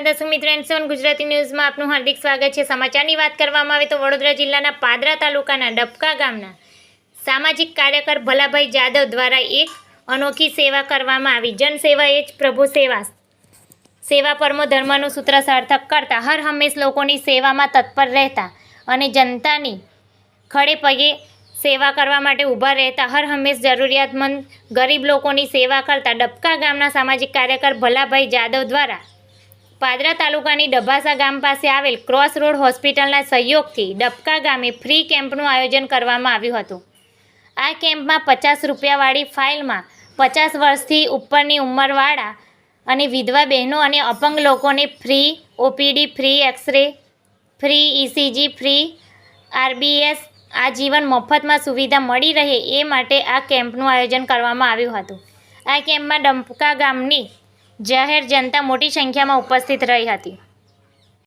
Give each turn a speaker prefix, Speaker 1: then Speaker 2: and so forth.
Speaker 1: નમસ્કાર દર્શક મિત્રો એન્ડ સેવન ગુજરાતી ન્યૂઝમાં આપનું હાર્દિક સ્વાગત છે. સમાચારની વાત કરવામાં આવે તો વડોદરા જિલ્લાના પાદરા તાલુકાના ડબકા ગામના સામાજિક કાર્યકર ભલાભાઈ જાદવ દ્વારા એક અનોખી સેવા કરવામાં આવી. જનસેવા એ જ પ્રભુ સેવા. સેવા પરમો ધર્મનું સૂત્ર સાર્થક કરતા હર હંમેશ લોકોની સેવામાં તત્પર રહેતા અને જનતાની ખડે પગે સેવા કરવા માટે ઊભા રહેતા હર હંમેશ જરૂરિયાતમંદ ગરીબ લોકોની સેવા કરતા ડબકા ગામના સામાજિક કાર્યકર ભલાભાઈ જાદવ દ્વારા પાદરા તાલુકાની ડભાસા ગામ પાસે આવેલ ક્રોસ રોડ હોસ્પિટલના સહયોગથી ડબકા ગામે ફ્રી કેમ્પનું આયોજન કરવામાં આવ્યું હતું. આ કેમ્પમાં પચાસ રૂપિયાવાળી ફાઇલમાં પચાસ વર્ષથી ઉપરની ઉંમરવાળા અને વિધવા બહેનો અને અપંગ લોકોને free, OPD free, X-ray free ECG free, RBS આજીવન મફતમાં સુવિધા મળી રહે એ માટે આ કેમ્પનું આયોજન કરવામાં આવ્યું હતું. આ કેમ્પમાં ડંપકા ગામની જાહેર જનતા મોટી સંખ્યામાં ઉપસ્થિત રહી હતી.